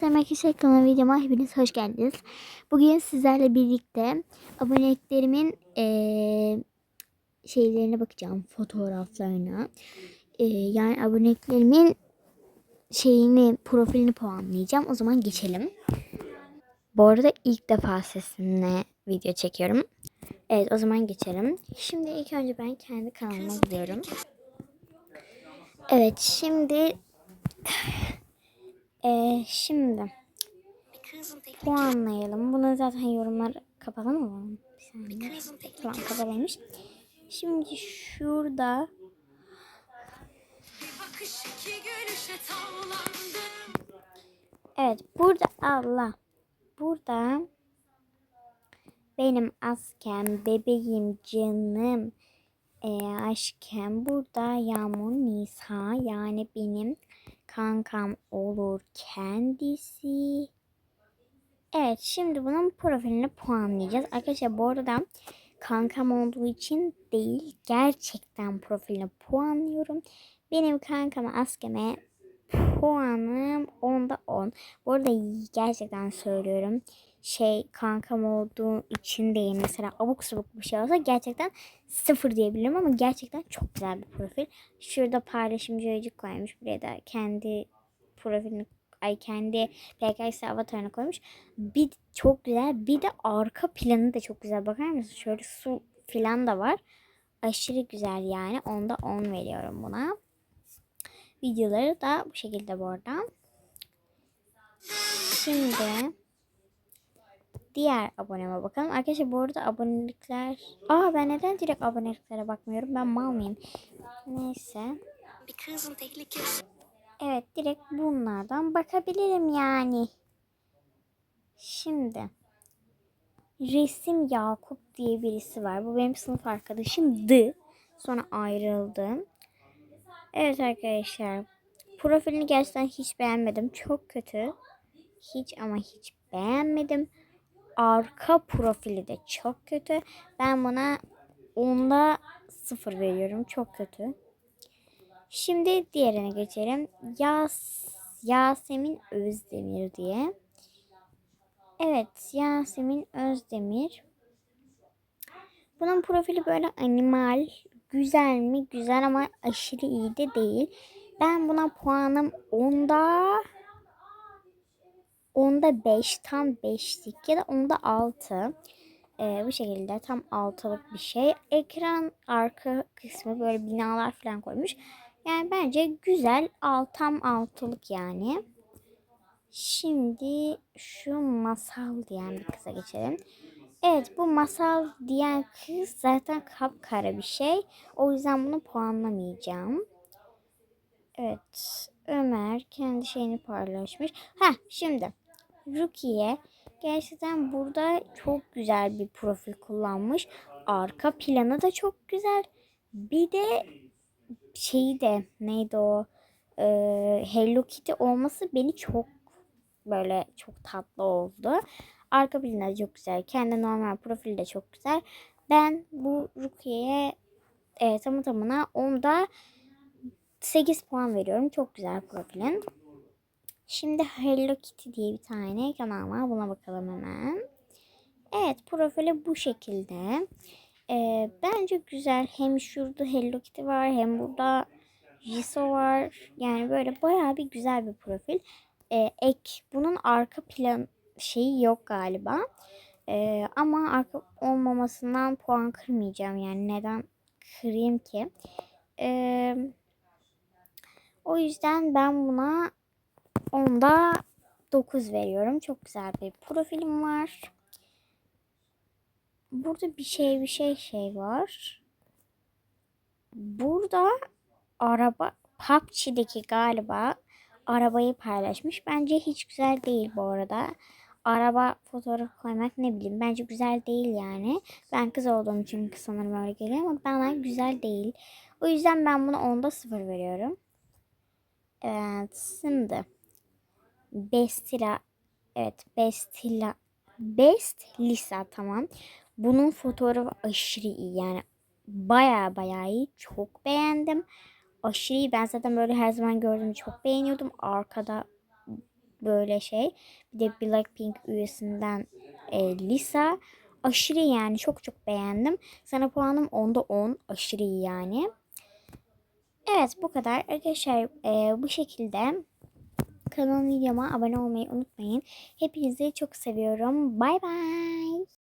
Selam arkadaşlar kanalıma videoma hepiniz hoş geldiniz. Bugün sizlerle birlikte aboneliklerimin eee, şeylerine bakacağım. Fotoğraflarına. Eee, yani aboneliklerimin şeyini, profilini puanlayacağım. O zaman geçelim. Bu arada ilk defa sesimle video çekiyorum. Evet o zaman geçelim. Şimdi ilk önce ben kendi kanalıma gidiyorum. Evet şimdi eee, şimdi puanlayalım. Bunu zaten yorumlar kapalı mı? Saniye. Tamam kapalıymış. Şimdi şurada evet burada Allah burada benim askem bebeğim canım e, aşkem burada Yağmur Nisa yani benim kankam olur kendisi. Evet şimdi bunun profilini puanlayacağız. Arkadaşlar bu arada kankam olduğu için değil gerçekten profilini puanlıyorum. Benim kankam askeme puanım 10'da 10. Bu arada gerçekten söylüyorum. Şey kankam olduğu için değil mesela abuk sabuk bir şey olsa gerçekten sıfır diyebilirim ama gerçekten çok güzel bir profil. Şurada paylaşımcı öcük koymuş. Buraya da kendi profilini ay kendi PKS avatarını koymuş. Bir çok güzel. Bir de arka planı da çok güzel. Bakar mısın? Şöyle su filan da var. Aşırı güzel yani. Onda 10 veriyorum buna. Videoları da bu şekilde bu arada. Şimdi diğer aboneme bakalım. Arkadaşlar bu arada abonelikler... Aa ben neden direkt aboneliklere bakmıyorum? Ben mal mıyım? Neyse. Evet direkt bunlardan bakabilirim yani. Şimdi resim Yakup diye birisi var. Bu benim sınıf arkadaşımdı. Sonra ayrıldı. Evet arkadaşlar. Profilini gerçekten hiç beğenmedim. Çok kötü. Hiç ama hiç beğenmedim. Arka profili de çok kötü. Ben buna onda sıfır veriyorum. Çok kötü. Şimdi diğerine geçelim. Yas Yasemin Özdemir diye. Evet Yasemin Özdemir. Bunun profili böyle animal. Güzel mi? Güzel ama aşırı iyi de değil. Ben buna puanım onda onda 5 tam 5'lik ya da onda 6. Ee, bu şekilde tam altılık bir şey. Ekran arka kısmı böyle binalar falan koymuş. Yani bence güzel al, tam altılık yani. Şimdi şu masal diyen bir kıza geçelim. Evet bu masal diyen kız zaten kapkara bir şey. O yüzden bunu puanlamayacağım. Evet Ömer kendi şeyini paylaşmış. Ha şimdi Rukiye gerçekten burada çok güzel bir profil kullanmış. Arka planı da çok güzel. Bir de şeyi de neydi o ee, Hello Kitty olması beni çok böyle çok tatlı oldu. Arka planı da çok güzel. Kendi normal profili de çok güzel. Ben bu Rukiye'ye e, tamı tamına onda 8 puan veriyorum. Çok güzel profilin. Şimdi Hello Kitty diye bir tane kanal var. Buna bakalım hemen. Evet profili bu şekilde. Ee, bence güzel. Hem şurada Hello Kitty var hem burada Jisoo var. Yani böyle bayağı bir güzel bir profil. Ee, ek bunun arka plan şeyi yok galiba. Ee, ama arka olmamasından puan kırmayacağım. Yani neden kırayım ki? Ee, o yüzden ben buna onda 9 veriyorum. Çok güzel bir profilim var. Burada bir şey bir şey şey var. Burada araba PUBG'deki galiba arabayı paylaşmış. Bence hiç güzel değil bu arada. Araba fotoğrafı koymak ne bileyim bence güzel değil yani. Ben kız olduğum için sanırım öyle geliyor ama bana güzel değil. O yüzden ben buna onda sıfır veriyorum. Evet şimdi Bestila evet Bestila Best Lisa tamam. Bunun fotoğrafı aşırı iyi yani baya baya iyi. Çok beğendim. Aşırı iyi. Ben zaten böyle her zaman gördüğümü çok beğeniyordum. Arkada böyle şey. Bir de Blackpink üyesinden e, Lisa. Aşırı yani çok çok beğendim. Sana puanım 10'da 10. Aşırı iyi yani. Evet bu kadar. Arkadaşlar e, bu şekilde kanalıma abone olmayı unutmayın. Hepinizi çok seviyorum. Bay bay.